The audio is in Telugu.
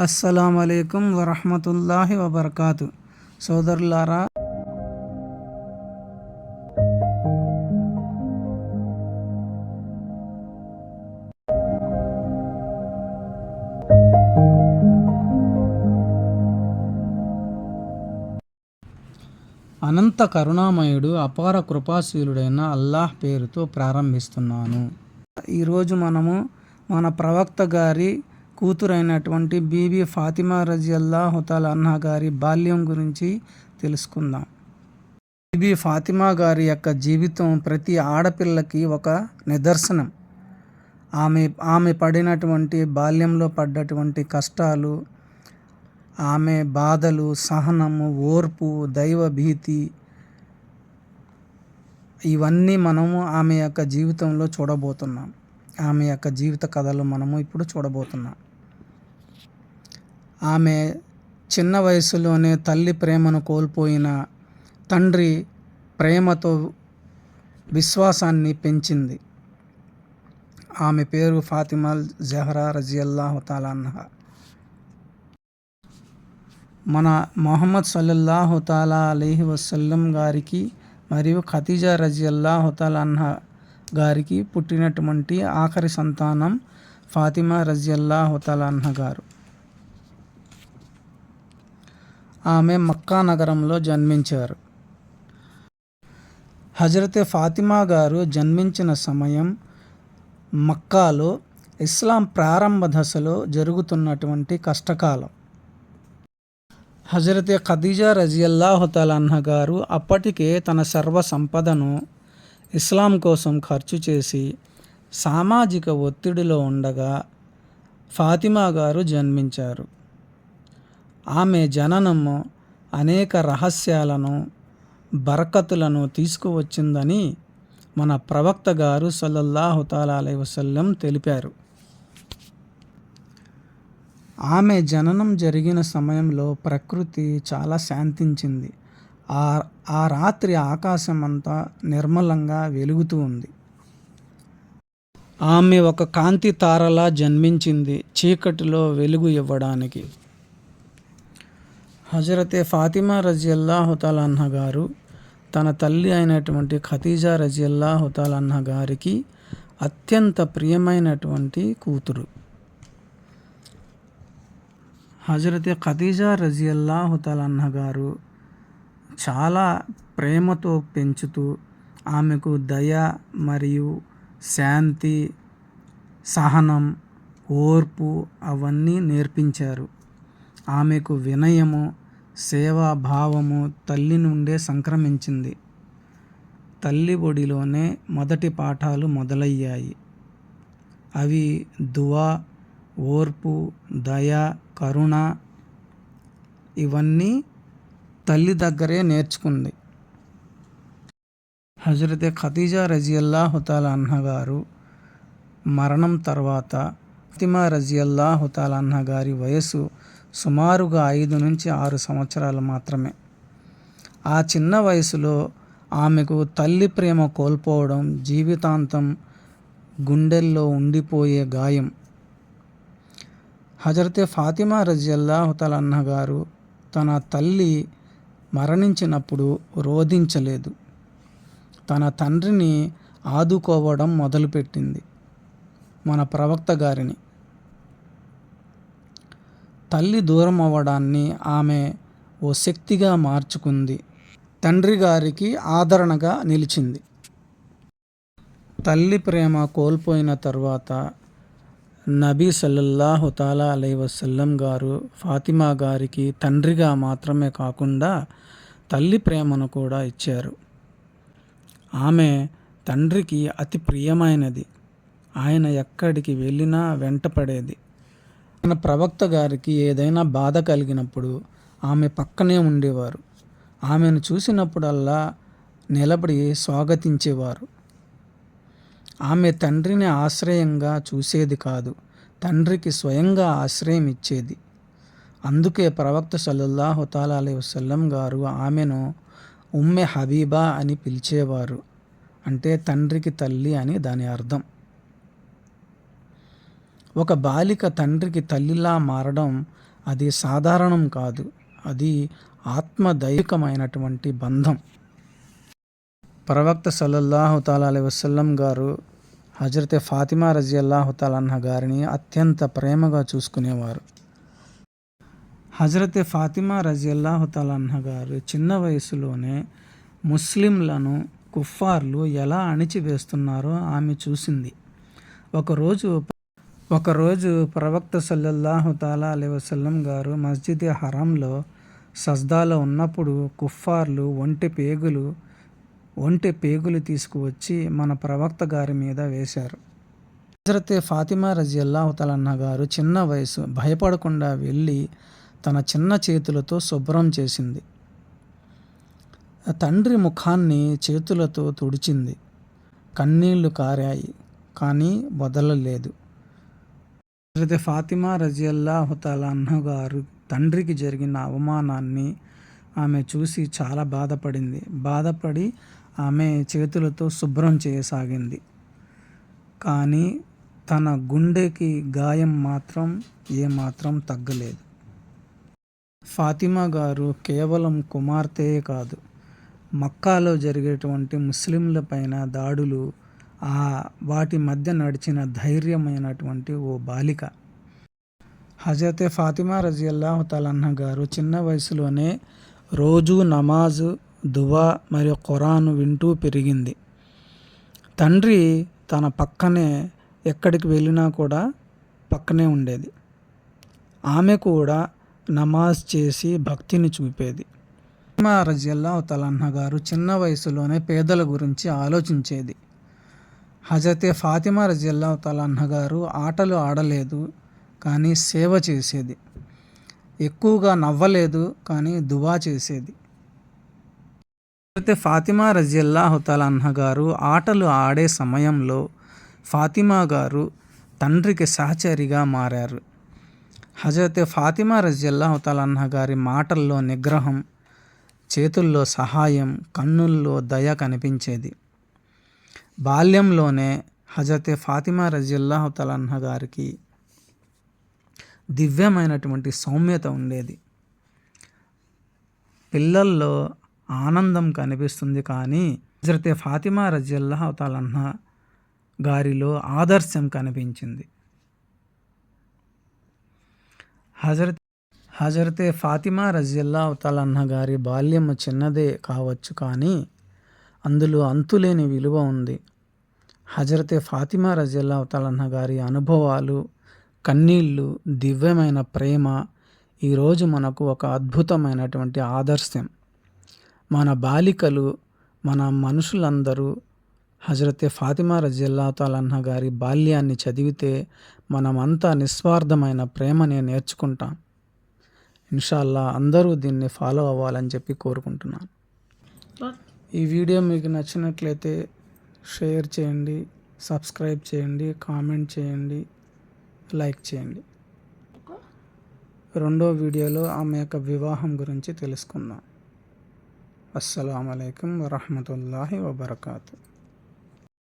అస్సలం అయికం వరహమతుల్లాహి వబర్కాతు. సోదరులారా అనంత కరుణామయుడు అపార కృపాశీలుడైన అల్లాహ్ పేరుతో ప్రారంభిస్తున్నాను. ఈరోజు మనము మన ప్రవక్త గారి కూతురైనటువంటి బీబీ ఫాతిమా రజియల్లా హుతాల్ అన్నా గారి బాల్యం గురించి తెలుసుకుందాం. బీబీ ఫాతిమా గారి యొక్క జీవితం ప్రతి ఆడపిల్లకి ఒక నిదర్శనం. ఆమె ఆమె పడినటువంటి బాల్యంలో పడ్డటువంటి కష్టాలు ఆమె బాధలు సహనము ఓర్పు దైవ భీతి ఇవన్నీ మనము ఆమె యొక్క జీవితంలో చూడబోతున్నాం. ఆమె యొక్క జీవిత కథలు మనము ఇప్పుడు చూడబోతున్నాం. ఆమె చిన్న వయసులోనే తల్లి ప్రేమను కోల్పోయిన తండ్రి ప్రేమతో విశ్వాసాన్ని పెంచింది. ఆమె పేరు ఫాతిమా జహరా రజియల్లాహు తాలాన్హా మన మొహమ్మద్ సల్లల్లాహు తాలా అలీహి వసల్లం గారికి మరియు ఖతీజా రజియల్లాహు తాలాన్హా గారికి పుట్టినటువంటి ఆఖరి సంతానం ఫాతిమా రజియల్లాహు తాలాన్హా గారు. ఆమె మక్కా నగరంలో జన్మించారు. హజరతే ఫాతిమా గారు జన్మించిన సమయం మక్కాలో ఇస్లాం ప్రారంభ దశలో జరుగుతున్నటువంటి కష్టకాలం. హజరతే ఖదీజా రజియల్లాహు తలన్న గారు అప్పటికే తన సర్వ సంపదను ఇస్లాం కోసం ఖర్చు చేసి సామాజిక ఒత్తిడిలో ఉండగా ఫాతిమా గారు జన్మించారు. ఆమె జననము అనేక రహస్యాలను బరకతులను తీసుకువచ్చిందని మన ప్రవక్త గారు సల్లల్లాహు తాలా వసల్లం తెలిపారు. ఆమె జననం జరిగిన సమయంలో ప్రకృతి చాలా శాంతించింది. ఆ ఆ రాత్రి ఆకాశం అంతా నిర్మలంగా వెలుగుతూ ఉంది. ఆమె ఒక కాంతి తారలా జన్మించింది చీకటిలో వెలుగు ఇవ్వడానికి. హజరతే ఫాతిమా రజియల్లాహు తాలన్న గారు తన తల్లి అయినటువంటి ఖతీజా రజియల్లాహు తాలన్న గారికి అత్యంత ప్రియమైనటువంటి కూతురు. హజరతే ఖతీజా రజియల్లాహు తలన్న గారు చాలా ప్రేమతో పెంచుతూ ఆమెకు దయ మరియు శాంతి సహనం ఓర్పు అవన్నీ నేర్పించారు. ఆమెకు వినయము సేవాభావము తల్లి నుండే సంక్రమించింది. తల్లి ఒడిలోనే మొదటి పాఠాలు మొదలయ్యాయి. అవి దువా ఓర్పు దయ కరుణ ఇవన్నీ తల్లి దగ్గరే నేర్చుకుంది. హజరతే ఖతీజా రజియల్లా హుతాల అన్నగారు మరణం తర్వాత ఫతిమా రజియల్లాహు తాలాన్న అన్నగారి వయసు సుమారుగా ఐదు నుంచి ఆరు సంవత్సరాలు మాత్రమే. ఆ చిన్న వయసులో ఆమెకు తల్లి ప్రేమ కోల్పోవడం జీవితాంతం గుండెల్లో ఉండిపోయే గాయం. హజరతే ఫాతిమా రజియల్లాహు తలన్న గారు తన తల్లి మరణించినప్పుడు రోధించలేదు. తన తండ్రిని ఆదుకోవడం మొదలుపెట్టింది. మన ప్రవక్త గారిని. తల్లి దూరం అవ్వడాన్ని ఆమె ఓ శక్తిగా మార్చుకుంది. తండ్రి గారికి ఆదరణగా నిలిచింది. తల్లి ప్రేమ కోల్పోయిన తర్వాత నబీ సల్లల్లాహు తాలా అలై వసల్లం గారు ఫాతిమా గారికి తండ్రిగా మాత్రమే కాకుండా తల్లి ప్రేమను కూడా ఇచ్చారు. ఆమె తండ్రికి అతి ప్రియమైనది. ఆయన ఎక్కడికి వెళ్ళినా వెంటపడేది. మన ప్రవక్త గారికి ఏదైనా బాధ కలిగినప్పుడు ఆమె పక్కనే ఉండేవారు. ఆమెను చూసినప్పుడల్లా నిలబడి స్వాగతించేవారు. ఆమె తండ్రిని ఆశ్రయంగా చూసేది కాదు తండ్రికి స్వయంగా ఆశ్రయం ఇచ్చేది. అందుకే ప్రవక్త సల్లల్లాహు తాలా వసల్లం గారు ఆమెను ఉమ్మె హబీబా అని పిలిచేవారు. అంటే తండ్రికి తల్లి అని దాని అర్థం. ఒక బాలిక తండ్రికి తల్లిలా మారడం అది సాధారణం కాదు. అది ఆత్మదైవికమైనటువంటి బంధం. ప్రవక్త సల్లల్లాహు తాలా వసల్లం గారు హజరత్ ఫాతిమా రజియల్లాహు తాలన్న గారిని అత్యంత ప్రేమగా చూసుకునేవారు. హజరత్ ఫాతిమా రజియల్లాహు తాలన్న గారు చిన్న వయసులోనే ముస్లింలను కుఫార్లు ఎలా అణిచివేస్తున్నారో ఆమె చూసింది. ఒకరోజు ఒకరోజు ప్రవక్త సల్లల్లాహు తాలా అలీ వసల్లం గారు మస్జిద్ హరంలో సజ్దాలో ఉన్నప్పుడు కుఫార్లు ఒంటి పేగులు ఒంటి పేగులు తీసుకువచ్చి మన ప్రవక్త గారి మీద వేశారు. హజరత్ ఫాతిమా రజియల్లాహు తలన్న గారు చిన్న వయసు భయపడకుండా వెళ్ళి తన చిన్న చేతులతో శుభ్రం చేసింది. తండ్రి ముఖాన్ని చేతులతో తుడిచింది. కన్నీళ్ళు కారాయి కానీ వదలలేదు. హజరత్ ఫాతిమా రజియల్లాహు తలన్న గారు తండ్రికి జరిగిన అవమానాన్ని ఆమె చూసి చాలా బాధపడింది. బాధపడి ఆమె చేతులతో శుభ్రం చేయసాగింది. కానీ తన గుండెకి గాయం మాత్రం ఏమాత్రం తగ్గలేదు. ఫాతిమా గారు కేవలం కుమార్తెయే కాదు మక్కాలో జరిగేటువంటి ముస్లింలపైన దాడులు వాటి మధ్య నడిచిన ధైర్యమైనటువంటి ఓ బాలిక. హజరతే ఫాతిమా రజియల్లాహు తలన్న గారు చిన్న వయసులోనే రోజు నమాజ్ దువా మరియు ఖురాన్ వింటూ పెరిగింది. తండ్రి తన పక్కనే ఎక్కడికి వెళ్ళినా కూడా పక్కనే ఉండేది. ఆమె కూడా నమాజ్ చేసి భక్తిని చూపేది. ఫాతిమా రజియల్లాహు తలన్న గారు చిన్న వయసులోనే పేదల గురించి ఆలోచించేది. హజతే ఫాతిమా రజిల్లా తలన్న గారు ఆటలు ఆడలేదు కానీ సేవ చేసేది. ఎక్కువగా నవ్వలేదు కానీ దువా చేసేది. అయితే ఫాతిమా రజియల్లాహు తలన్న గారు ఆటలు ఆడే సమయంలో ఫాతిమా గారు తండ్రికి సహచరిగా మారారు. హజరత్ ఫాతిమా రజియల్లాహు తలన్న గారి మాటల్లో నిగ్రహం చేతుల్లో సహాయం కన్నుల్లో దయ కనిపించేది. బాల్యంలోనే హజరత్ ఫాతిమా రజియల్లాహు తలన్న గారికి దివ్యమైనటువంటి సౌమ్యత ఉండేది. పిల్లల్లో ఆనందం కనిపిస్తుంది కానీ హజరతే ఫాతిమా రజియల్లాహు తలన్న గారిలో ఆదర్శం కనిపించింది. హజరత్ హజరతే ఫాతిమా రజిల్లా తలన్న గారి బాల్యం చిన్నదే కావచ్చు కానీ అందులో అంతులేని విలువ ఉంది. హజరతే ఫాతిమా రజల్లా తలన్న గారి అనుభవాలు కన్నీళ్ళు దివ్యమైన ప్రేమ ఈరోజు మనకు ఒక అద్భుతమైనటువంటి ఆదర్శం. మన బాలికలు మన మనుషులందరూ హజరతే ఫాతిమా రజియల్లా తాలన్న గారి బాల్యాన్ని చదివితే మనమంతా నిస్వార్థమైన ప్రేమని నేర్చుకుంటాం. ఇన్షాల్లా అందరూ దీన్ని ఫాలో అవ్వాలని చెప్పి కోరుకుంటున్నాను. ఈ వీడియో మీకు నచ్చినట్లయితే షేర్ చేయండి సబ్స్క్రైబ్ చేయండి కామెంట్ చేయండి లైక్ చేయండి. రెండో వీడియోలో ఆమె యొక్క వివాహం గురించి తెలుసుకుందాం. అస్సలం అయికం వరహమూల వబర్కాతు.